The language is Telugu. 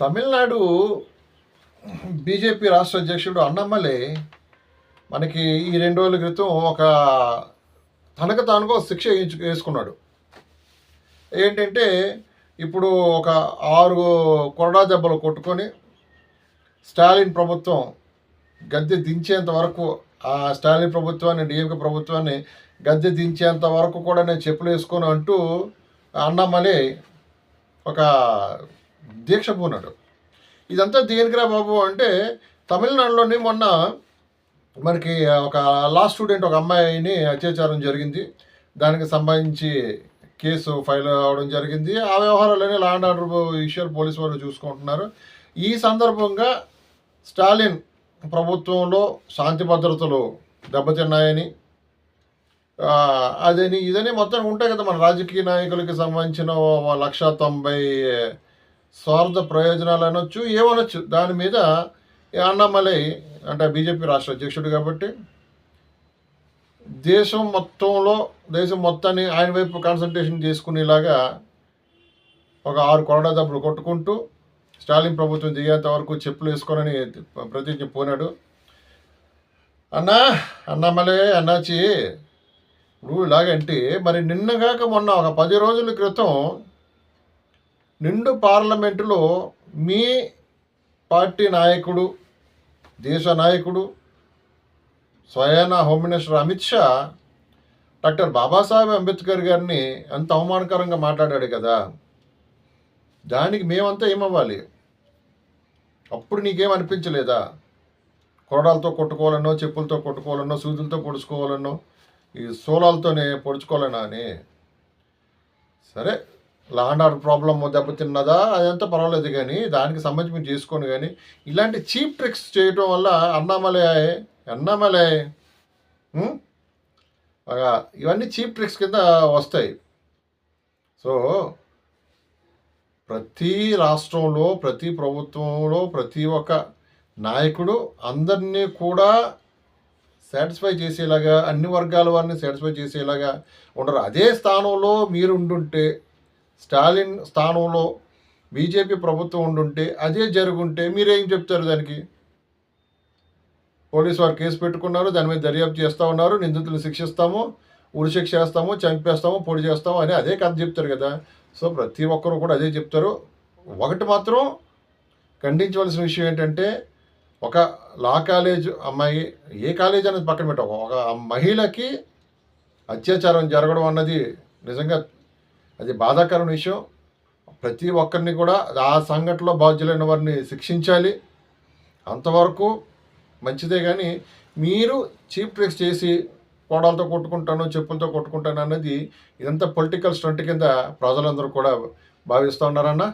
తమిళనాడు బీజేపీ రాష్ట్ర అధ్యక్షుడు అన్నమ్మలే మనకి ఈ రెండు రోజుల క్రితం ఒక తనకు తానుగా శిక్ష వేసుకున్నాడు. ఏంటంటే ఇప్పుడు ఒక ఆరు కొరడా దెబ్బలు కొట్టుకొని స్టాలిన్ ప్రభుత్వం గద్దె దించేంత వరకు ఆ స్టాలిన్ ప్రభుత్వాన్ని డిఎంకే ప్రభుత్వాన్ని గద్దె దించేంత వరకు కూడా నేను చెప్పులు వేసుకొని అంటూ అన్నమ్మలే ఒక దీక్ష పూనాడు. ఇదంతా దేనికిరా బాబు అంటే తమిళనాడులోని మొన్న మనకి ఒక లా స్టూడెంట్ ఒక అమ్మాయిని అత్యాచారం జరిగింది. దానికి సంబంధించి కేసు ఫైల్ అవడం జరిగింది. ఆ వ్యవహారాలనే లా అండ్ ఆర్డర్ విషయాలు పోలీసు వాళ్ళు చూసుకుంటున్నారు. ఈ సందర్భంగా స్టాలిన్ ప్రభుత్వంలో శాంతి భద్రతలు దెబ్బతిన్నాయని అదని ఇదని మొత్తం ఉంటాయి కదా మన రాజకీయ నాయకులకి సంబంధించిన ఓ లక్ష తొంభై స్వార్థ ప్రయోజనాలు అనొచ్చు ఏమనొచ్చు. దాని మీద ఈ అన్నామలై అంటే బీజేపీ రాష్ట్ర అధ్యక్షుడు కాబట్టి దేశం మొత్తంలో దేశం మొత్తాన్ని ఆయన వైపు కాన్సన్ట్రేషన్ చేసుకునేలాగా ఒక ఆరు కొరడా దెబ్బలు కొట్టుకుంటూ స్టాలిన్ ప్రభుత్వం దిగేంత వరకు చెప్పులు వేసుకోనని ప్రతిజ్ఞ పోనాడు. అన్నా అన్నమలే అన్నాచి ఇప్పుడు ఇలాగంటే మరి నిన్నగాక మొన్న ఒక పది రోజుల క్రితం నిండు పార్లమెంటులో మీ పార్టీ నాయకుడు దేశ నాయకుడు స్వయాన home minister Amit Shah doctor Babasaheb Ambedkar గారిని అంత అవమానకరంగా మాట్లాడాడు కదా. దానికి మేమంతా ఏమవ్వాలి? అప్పుడు నీకేం అనిపించలేదా? కొరడాలతో కొట్టుకోవాలనో చెప్పులతో కొట్టుకోవాలనో సూదులతో పొడుచుకోవాలనో ఈ సోలాలతోనే పొడుచుకోవాలనా అని? సరే లాండ్ ఆర్డర్ ప్రాబ్లం దెబ్బతిన్నదా అదంతా పర్వాలేదు కానీ దానికి సంబంధించి మీరు చేసుకోండి కానీ ఇలాంటి చీప్ ట్రిక్స్ చేయటం వల్ల అన్నామలే అన్నామలే ఇవన్నీ చీప్ ట్రిక్స్ కింద వస్తాయి. సో ప్రతి రాష్ట్రంలో ప్రతి ప్రభుత్వంలో ప్రతి ఒక్క నాయకుడు అందరినీ కూడా సాటిస్ఫై చేసేలాగా అన్ని వర్గాల వారిని సాటిస్ఫై చేసేలాగా ఉండరు. అదే స్థానంలో మీరు ఉండుంటే స్టాలిన్ స్థానంలో బీజేపీ ప్రభుత్వం ఉండుంటే అదే జరుగుంటే మీరేం చెప్తారు దానికి? పోలీసు వారు కేసు పెట్టుకున్నారు దాని మీద దర్యాప్తు చేస్తూ ఉన్నారు నిందితులను శిక్షిస్తాము ఉరిశిక్ష చేస్తాము చంపేస్తాము పొడి చేస్తాము అని అదే కథ చెప్తారు కదా. సో ప్రతి ఒక్కరు కూడా అదే చెప్తారు. ఒకటి మాత్రం ఖండించవలసిన విషయం ఏంటంటే ఒక లా కాలేజ్ అమ్మాయి ఏ కాలేజ్ అనేది పక్కన పెట్టాం ఒక మహిళకి అత్యాచారం జరగడం అన్నది నిజంగా అది బాధాకరమైన విషయం. ప్రతి ఒక్కరిని కూడా ఆ సంఘటనలో బాధ్యులైన వారిని శిక్షించాలి. అంతవరకు మంచిదే కానీ మీరు చీప్ ట్రిక్స్ చేసి కోడలతో కొట్టుకుంటాను చెప్పులతో కొట్టుకుంటాను అన్నది ఇదంతా పొలిటికల్ స్టంట్ కింద ప్రజలందరూ కూడా భావిస్తూ ఉన్నారన్నా.